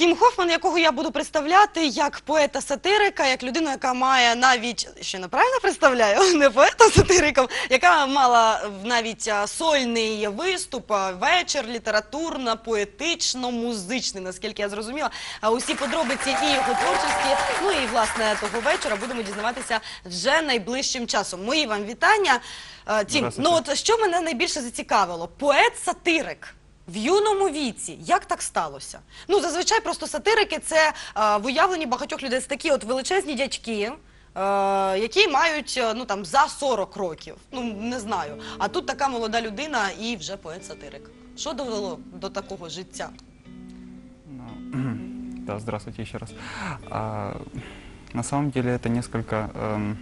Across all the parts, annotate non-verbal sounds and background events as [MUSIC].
Тім Хофман, якого я буду представляти як поета-сатирика, як людину, яка має навіть ще неправильно представляю, [LAUGHS] не поета-сатириком, яка мала навіть сольний виступ, вечір літературно, поетично, музичний, наскільки я зрозуміла. А усі подробиці і його творчості, ну і власне того вечора будемо дізнаватися вже найближчим часом. Мої вам вітання. Тім, ну от що мене найбільше зацікавило? Поет-сатирик В юному віці, як так сталося? Ну, зазвичай просто сатирики це е, в уявленні багатьох людей це такі от величезні дядьки, е, які мають е, ну там за 40 років. Ну не знаю. А тут така молода людина і вже поет-сатирик. Що довело до такого життя? [CLEARS THROAT] Ну, Да, здравствуйте еще раз. А, на самом деле это несколько, эм, э,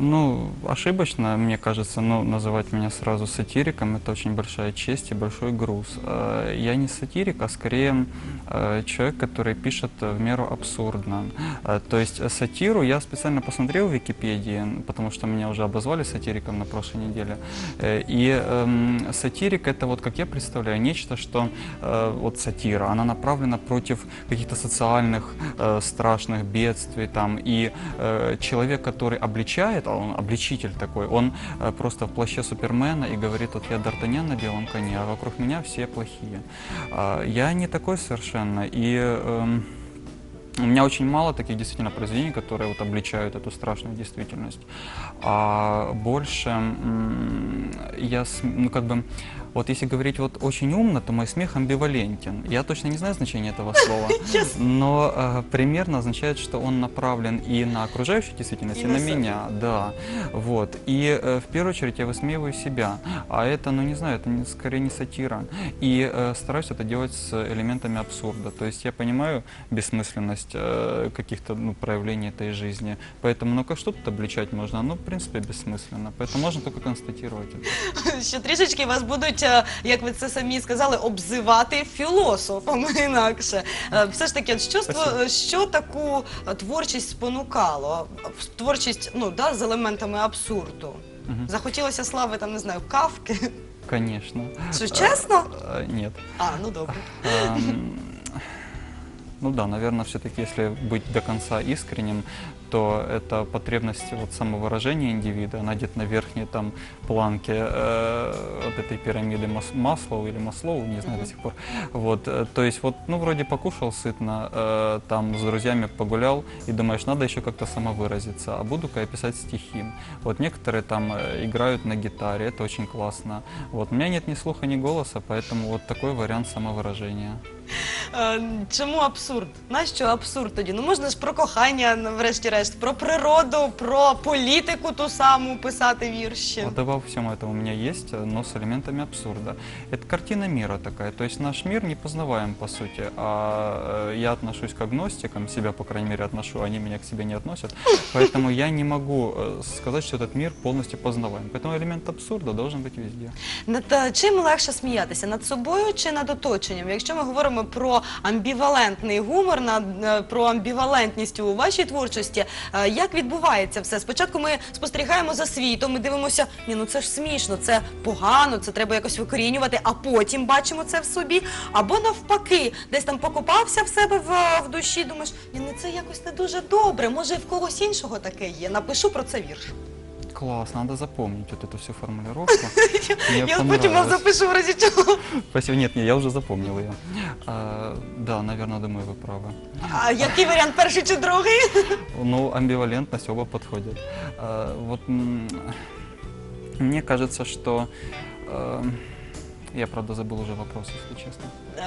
ну, ошибочно, мне кажется, ну, называть меня сразу сатириком, это очень большая честь и большой груз. Э, Я не сатирик, а скорее э, человек, который пишет в меру абсурдно. Э, То есть э, сатиру я специально посмотрел в Википедии, потому что меня уже обозвали сатириком на прошлой неделе. Э, И эм, сатирик это вот, как я представляю, нечто, что э, вот сатира, она направлена против каких-то социальных э, страшных бедствий там. И э, человек, который обличает, а он обличитель такой, он э, просто в плаще Супермена и говорит, вот я Д'Артаньян на белом коне, а вокруг меня все плохие. А, я не такой совершенно. И эм, у меня очень мало таких действительно произведений, которые вот обличают эту страшную действительность. А больше м, я, с- ну как бы, вот если говорить вот очень умно, то мой смех амбивалентен. Я точно не знаю значения этого [LAUGHS] слова, но э, примерно означает, что он направлен и на окружающую действительность, И и, на на, меня, да. Вот. И э, в первую очередь я высмеиваю себя. А это, ну не знаю, это не- скорее не сатира. И э, стараюсь это делать с элементами абсурда. То есть я понимаю бессмысленность э, каких-то ну, проявлений этой жизни. Поэтому, ну как что тут обличать можно? Ну, в принципе, бессмысленно. Поэтому можно только констатировать это. [LAUGHS] Що трішечки вас будуть, е, як ви це самі сказали, обзивати філософом [LAUGHS] інакше. Е, Все ж таки, що, що таку е, творчість спонукало? Творчість ну, да, з елементами абсурду. Захотілося слави, там, не знаю, кавки. Конечно. Чесно? Ні, Нет. А, ну добре. Ну да, наверное, все-таки, если быть до конца искренним, то это потребность вот самовыражения индивида, она где-то на верхней там планке э, вот этой пирамиды Мас- Маслоу или Маслоу, не знаю до сих пор. Вот, э, то есть вот, ну вроде покушал сытно, э, там с друзьями погулял и думаешь, надо еще как-то самовыразиться, а буду-ка я писать стихи. Вот некоторые там э, играют на гитаре, это очень классно. Вот, у меня нет ни слуха, ни голоса, поэтому вот такой вариант самовыражения. Е, Чому абсурд? Нащо абсурд тоді? Ну можна ж про кохання, ну, врешті-решт, про природу, про політику ту саму писати вірші. Вот и во всем этом у меня есть, э, но с элементами абсурда. Это картина мира такая, то есть наш мир не познаваем по сути, а э, я отношусь к агностикам, себя, по крайней мере, отношу, они меня к себе не относят, поэтому я не могу э, сказать, что этот мир полностью познаваем. Поэтому элемент абсурда должен быть везде. Над е, чим легше сміятися? Над собою чи над оточенням? Якщо ми говоримо про амбівалентний гумор, над, е, про амбівалентність у вашій творчості, е, як відбувається все? Спочатку ми спостерігаємо за світом, ми дивимося, ні, ну це ж смішно, це погано, це треба якось викорінювати, а потім бачимо це в собі. Або навпаки, десь там покопався в себе в, в душі, думаєш, ні, ну це якось не дуже добре. Може, в когось іншого таке є. Напишу про це вірш Класс, надо запомнить вот эту всю формулировку. Мне [LAUGHS] Я потім вам понравилось. запишу в разі чого. Спасибо, нет, нет, я уже запомнил ее. А, да, наверное, думаю, вы правы. А який варіант, перший чи другий? [LAUGHS] Ну, амбивалентность оба подходят. А, вот м, мне кажется, что э, я, правда, забыл уже вопрос, если честно.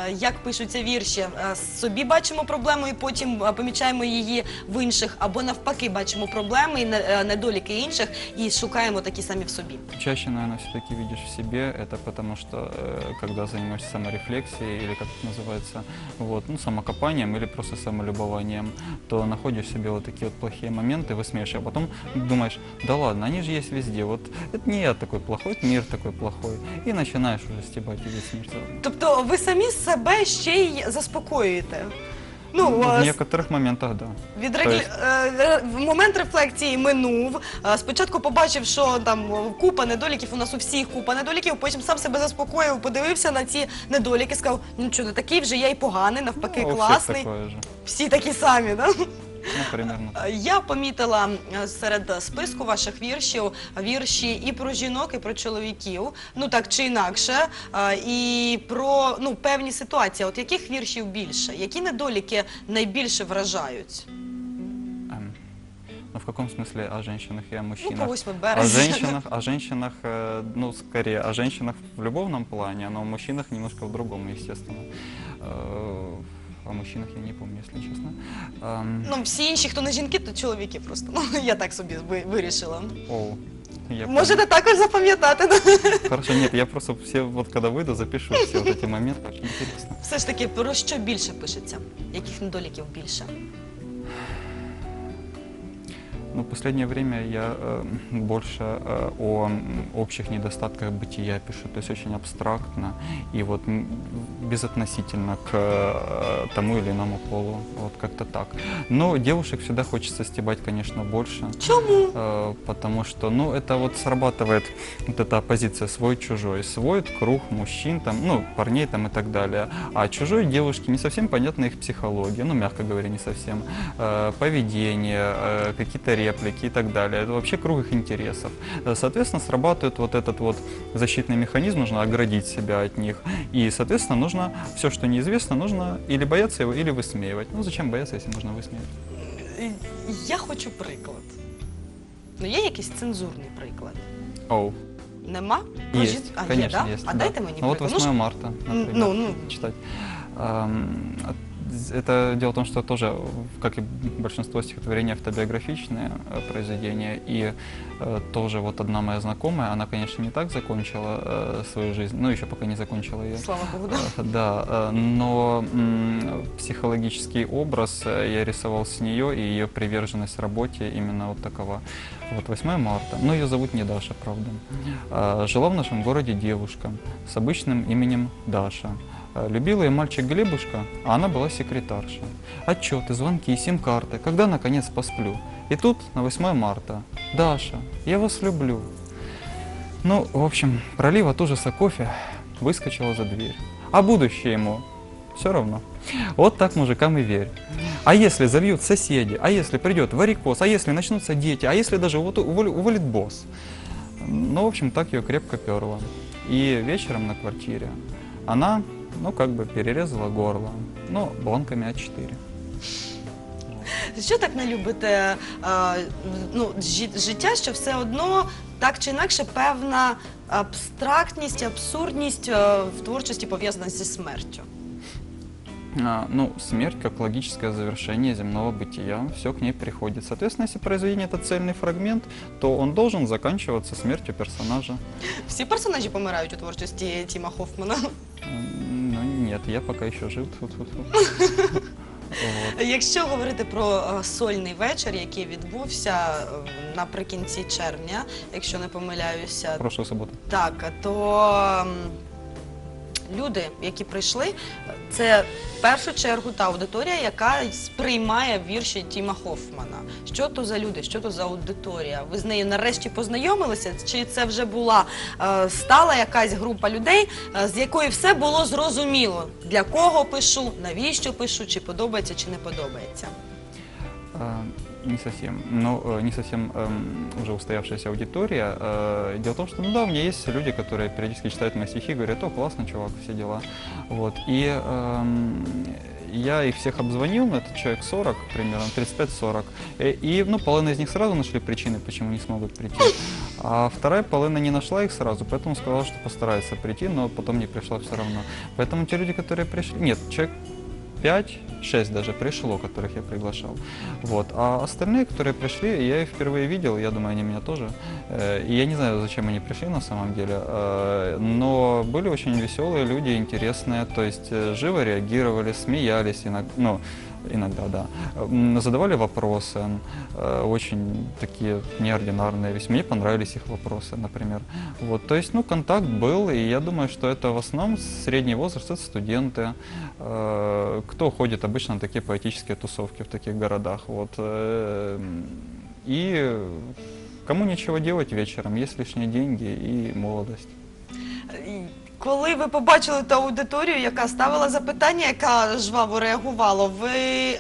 Е, Як пишуться вірші? Е, Собі бачимо проблему і потім е, помічаємо її в інших, або навпаки бачимо проблеми і не- е, недоліки інших і шукаємо такі самі в собі. Чаще, наверное, все-таки видишь в себе это потому, что э, когда занимаешься саморефлексией или как это называется, вот, ну, самокопанием или просто самолюбованием, то находишь в себе вот такие вот плохие моменты, высмеиваешь, а потом думаешь, да ладно, они же есть везде, вот это не я такой плохой, это мир такой плохой, и начинаешь уже стебать и весь мир. Тобто ви самі себе ще й заспокоюєте. Ну, в а, с- некоторых моментах, да. Відреглі... То есть- е, е, в момент рефлексії минув. Е, Спочатку побачив, що там е, купа недоліків, у нас у всіх купа недоліків, потім сам себе заспокоїв, подивився на ці недоліки, сказав, ну що, не такий вже я й поганий, навпаки, Ну, у всех класний. такое же. Всі такі самі, да? Ну, примерно. Е, Я помітила е, серед списку ваших віршів вірші і про жінок, і про чоловіків, ну так чи інакше, е, і про ну певні ситуації. От яких віршів більше? Які недоліки найбільше вражають? Эм, Ну, в каком смысле о женщинах и о Ну, мужчинах? по 8 О березня. женщинах, о женщинах, э, ну, скорее, о женщинах в любовном плане, но о мужчинах немножко в другом, естественно. Э, О мужчинах я не помню, если честно. Эм, Ну, всі інші, хто не жінки, то чоловіки просто. Ну, я так собі ви- вирішила. оу, я Можете також запам'ятати. да? помню. Хорошо, нет, я просто все, вот когда выйду, запишу все вот эти моменты, очень интересно. Все ж таки, про що більше пишеться? Яких недоліків більше? Ну, в последнее время я э, больше э, о общих недостатках бытия пишу, то есть очень абстрактно и вот безотносительно к э, тому или иному полу, вот как-то так. Но девушек всегда хочется стебать, конечно, больше, Чому? э, потому что, ну, это вот срабатывает вот эта оппозиция свой-чужой, свой круг мужчин, там, ну, парней там и так далее, а чужой девушке не совсем понятна их психология, ну, мягко говоря, не совсем, э, поведение, э, какие-то реплики и так далее. Это вообще круг их интересов. Э, Соответственно, срабатывает вот этот вот защитный механизм, нужно оградить себя от них. И, соответственно, нужно все, что неизвестно, нужно или бояться его, или высмеивать. Ну, зачем бояться, если можно высмеивать? Я хочу приклад. Ну, є якийсь цензурний приклад? Оу, Нема? Про есть, жін- А, конечно, є, да? есть. А да. дайте мені Ну, вот приклад. 8 Ну, ж- марта, м, например, ну, ну. читать. Ам, от- Это дело в том, что тоже, как и большинство стихотворений, автобиографичные э, произведения. И э, тоже вот одна моя знакомая, она, конечно, не так закончила э, свою жизнь, ну, еще пока не закончила ее. Слава Богу, да? Э, Да, э, но м, психологический образ э, я рисовал с нее, и ее приверженность работе именно вот такова. Вот 8 марта. Ну, ее зовут не Даша, правда. А, Жила в нашем городе девушка с обычным именем Даша. А, Любила ее мальчик Глебушка, а она была секретарша. Отчеты, звонки, сим-карты. Когда, наконец, посплю? И тут, на 8 марта, Даша, я вас люблю. Ну, в общем, пролив от ужаса кофе выскочила за дверь. А будущее ему все равно. Вот так мужикам и верь. А если зальют соседи, а если придет варикоз, а если начнутся дети, а если даже вот уволит, уволит босс. Ну, в общем, так ее крепко перло. И вечером на квартире она, ну, как бы перерезала горло, ну, бланками А4. Що так не любите е, ну, жі- життя, що все одно так чи інакше певна абстрактність, абсурдність е, в творчості пов'язана зі смертю? А, ну, смерть как логическое завершение земного бытия, все к ней приходит. Соответственно, если произведение это цельный фрагмент, то он должен заканчиваться смертью персонажа. Всі персонажі помирають у творчості Тіма Хоффмана. М, Ну, нет, я пока еще жив. [LAUGHS] Якщо говорити про е, сольний вечір, який відбувся е, наприкінці червня, якщо не помиляюся, Прошу субботу. Так, то м, люди, які прийшли, це в першу чергу та аудиторія, яка сприймає вірші Тіма Хоффмана. Що то за люди, що то за аудиторія? Ви з нею нарешті познайомилися? Чи це вже була е, стала якась група людей, е, з якої все було зрозуміло? Для кого пишу, навіщо пишу, чи подобається, чи не подобається? А, Не совсем. Ну, э, не совсем эм, уже устоявшаяся аудитория. Э, Дело в том, что, ну да, у меня есть люди, которые периодически читают мои стихи, говорят, о, классно, чувак, все дела. Вот. И эм, я их всех обзвонил, ну, это человек 40 примерно, 35-40. И, и, ну, половина из них сразу нашли причины, почему не смогут прийти. А вторая половина не нашла их сразу, поэтому сказала, что постарается прийти, но потом не пришла все равно. Поэтому те люди, которые пришли... Нет, человек 5-6 даже пришло, которых я приглашал. Вот. А остальные, которые пришли, я их впервые видел, я думаю, они меня тоже. Э, И я не знаю, зачем они пришли на самом деле, э, но были очень веселые люди, интересные, то есть э, живо реагировали, смеялись, иногда, ну, Иногда, да. Задавали вопросы, э, очень такие неординарные, весь. Мне понравились их вопросы, например. Вот, то есть, ну, контакт был, и я думаю, что это в основном средний возраст, это студенты, э, кто ходит обычно на такие поэтические тусовки в таких городах, вот. э, И кому нечего делать вечером, есть лишние деньги и молодость. Коли ви побачили ту аудиторію, яка ставила запитання, яка жваво реагувала, ви е,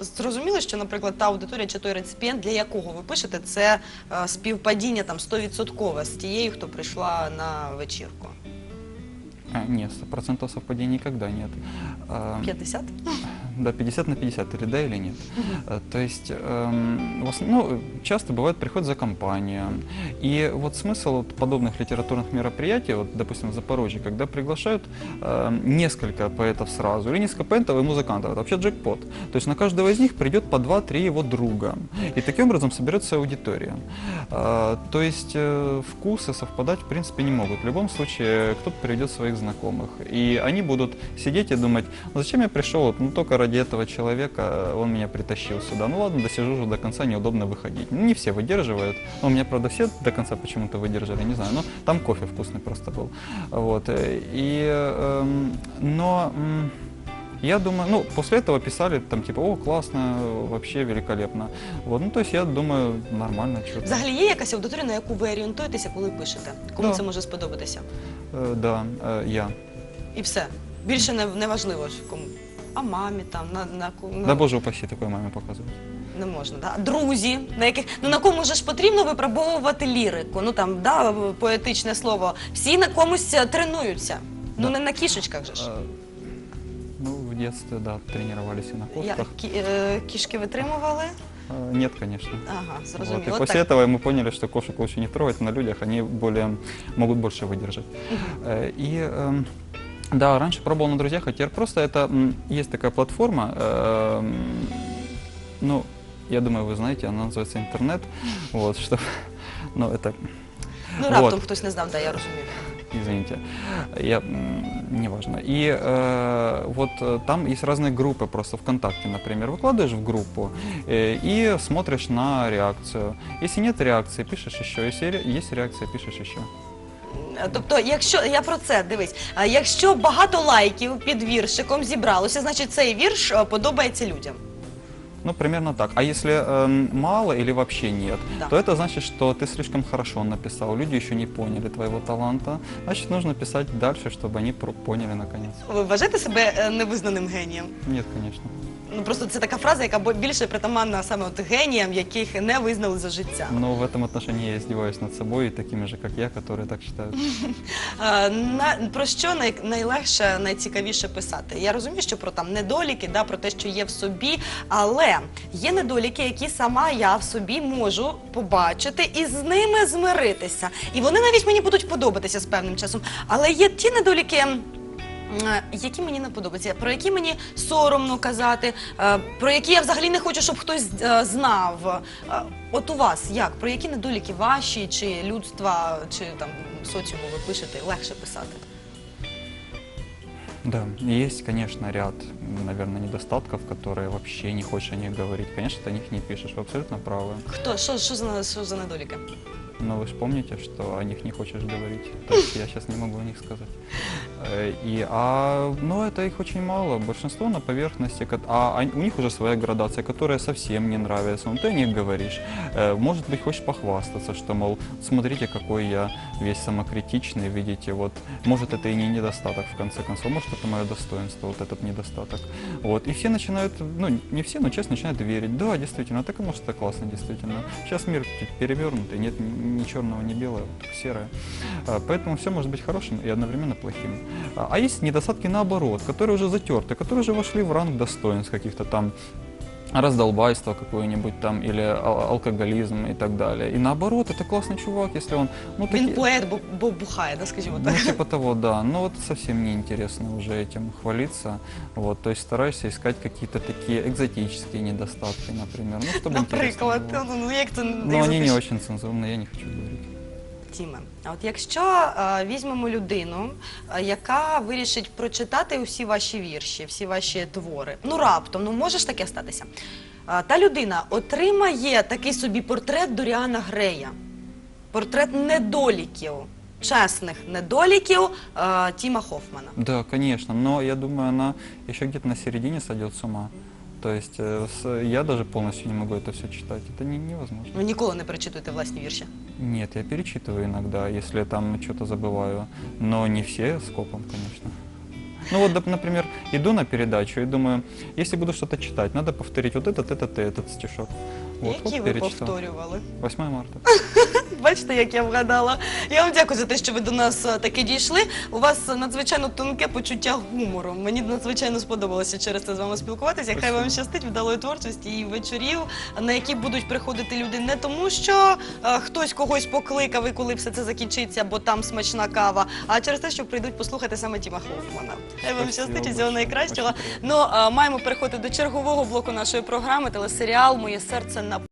зрозуміли, що, наприклад, та аудиторія чи той реципієнт, для якого ви пишете, це е, співпадіння там 100% з тією, хто прийшла на вечірку? А, нет, 100% совпадений никогда нет. А, 50? Да, 50 на 50, или да, или нет. Э, То есть, эм, в ну, часто бывает приход за компанию. И вот смысл вот подобных литературных мероприятий, вот, допустим, в Запорожье, когда приглашают эм, несколько поэтов сразу, или несколько поэтов и музыкантов, это вообще джекпот. То есть на каждого из них придет по 2-3 его друга. И таким образом соберется аудитория. А, То есть э, вкусы совпадать в принципе не могут. В любом случае кто-то приведет своих знакомых. И они будут сидеть и думать, ну зачем я пришел, вот, ну только ради этого человека э, он меня притащил сюда. Ну ладно, досижу уже до конца, неудобно выходить. Ну, не все выдерживают. Ну, у меня, правда, все до конца почему-то выдержали, не знаю. Но там кофе вкусный просто был. Вот. э, И, эм, но... м, я думаю, ну, после этого писали там типа, о, классно, вообще великолепно. Вот, ну, то есть я думаю, нормально что-то. Взагалі є якась аудиторія, на яку ви орієнтуєтеся, коли пишете? Кому Да. це може сподобатися? Э, да, э, я. І все. Більше не, не важливо, ж кому. А мамі там, на, на, ку- на Да боже упаси, такой маме показывать. не можна. Да? Друзі, на яких ну на кому же ж потрібно випробовувати лірику? Ну там да, поетичне слово. Всі на комусь е, тренуються. Ну Да. не на кішечках же ж. Э, Ну, в детстве, да, тренировались и на Я, кошках. кі, е, кішки витримували? Э, Нет, конечно. Ага, Вот, зрозуміло. и От после так. этого мы поняли, что кошек лучше не трогать на людях, они более, могут больше выдержать. Э, И эм, да, раньше пробовал на друзьях, а теперь просто это м, есть такая платформа, эм, ну, я думаю, вы знаете, она называется интернет, вот, что, ну, это Ну раптом вот. хтось не знав, да, я розумію. извините, я, м, неважно. И э, вот э, там есть разные группы, просто ВКонтакте, например, выкладываешь в группу э, и смотришь на реакцию. Если нет реакции, пишешь еще, если ре- есть реакция, пишешь еще. Е, Тобто, якщо я про це дивись, е, якщо багато лайків під віршиком зібралося, значить цей вірш е, подобається людям. Ну, примерно так. А если эм, мало или вообще нет, Да. то это значит, что ты слишком хорошо написал, люди еще не поняли твоего таланта. Значит, нужно писать дальше, чтобы они про- поняли наконец. Ви вважаєте себе е, невизнаним генієм? Нет, конечно. Ну просто це така фраза, яка бо- більше притаманна саме от геніям, яких не визнали за життя. Но в этом отношении я издеваюсь над собой и такими же, как я, которые так считают. Е, На [LAUGHS] про що най, найлегше, найцікавіше писати? Я розумію, що про там недоліки, да, про те, що є в собі, але є недоліки, які сама я в собі можу побачити і з ними змиритися. І вони навіть мені будуть подобатися з певним часом. Але є ті недоліки. е, Які мені не подобаються, про які мені соромно казати, е, про які я взагалі не хочу, щоб хтось е, знав. От у вас як? Про які недоліки ваші, чи людства, чи там соціуму ви пишете, легше писати? Да, есть, конечно, ряд, наверное, недостатков, которые вообще не хочешь о них говорить. Конечно, ты о них не пишешь, вы абсолютно правы. Хто? Що, що, за, що за недоліки? Но вы же помните, что о них не хочешь говорить. То есть я сейчас не могу о них сказать. Э, И, а, но это их очень мало. Большинство на поверхности. А они- у них уже своя градация, которая совсем не нравится. Ну, ты о них говоришь. Э, Может быть, хочешь похвастаться, что, мол, смотрите, какой я весь самокритичный, видите, вот. Может, это и не недостаток, в конце концов. Может, это мое достоинство, вот этот недостаток. Вот. И все начинают, ну, не все, но часть начинают верить. Да, действительно, так и может это классно, действительно. Сейчас мир перевернутый, нет ни черного, ни белого, серое. А, Поэтому все может быть хорошим и одновременно плохим. А а есть недостатки наоборот, которые уже затерты, которые уже вошли в ранг достоинств каких-то там раздолбайство какое-нибудь там или ал- алкоголизм и так далее. И наоборот, это классный чувак, если он... Ну, Він таки- поет, бо, бо бухає, да, скажімо ну, так. типа того, да. Но вот совсем неинтересно уже этим хвалиться. Вот, то есть стараешься искать какие-то такие экзотические недостатки, например. Ну, чтобы интересно Наприклад, было. ну, ну як це Но они не очень цензурные, я не хочу говорить. Тіме, а от якщо е, візьмемо людину, е, яка вирішить прочитати усі ваші вірші, всі ваші твори, ну раптом, ну може ж таке статися. Е, та людина отримає такий собі портрет Доріана Грея, портрет недоліків, чесних недоліків Тіма Хоффмана. Да, конечно, но я думаю, она еще где-то на середине сойдет с ума. То есть э, с- я даже полностью не могу это все читать. Это не, невозможно. Ви ніколи не перечитуєте власні вірші. Нет, я перечитываю иногда, если там что-то забываю, но не все скопом, конечно. Ну вот, доп- например, иду на передачу и думаю, если буду что-то читать, надо повторить вот этот, этот и этот стишок. Вот, Які вот ви перечитал. повторювали? 8 марта. [LAUGHS] Бачите, як я вгадала. Я вам дякую за те, що ви до нас е, таки дійшли. У вас е, надзвичайно тонке почуття гумору. Мені надзвичайно сподобалося через це з вами спілкуватися. Хай вам щастить вдалої творчості і вечорів, на які будуть приходити люди не тому, що е, хтось когось покликав і коли все це закінчиться, бо там смачна кава, а через те, що прийдуть послухати саме Тіма Хоффмана. Хай вам щастить і всього найкращого. Ну а маємо переходити до чергового блоку нашої програми телесеріал Моє серце на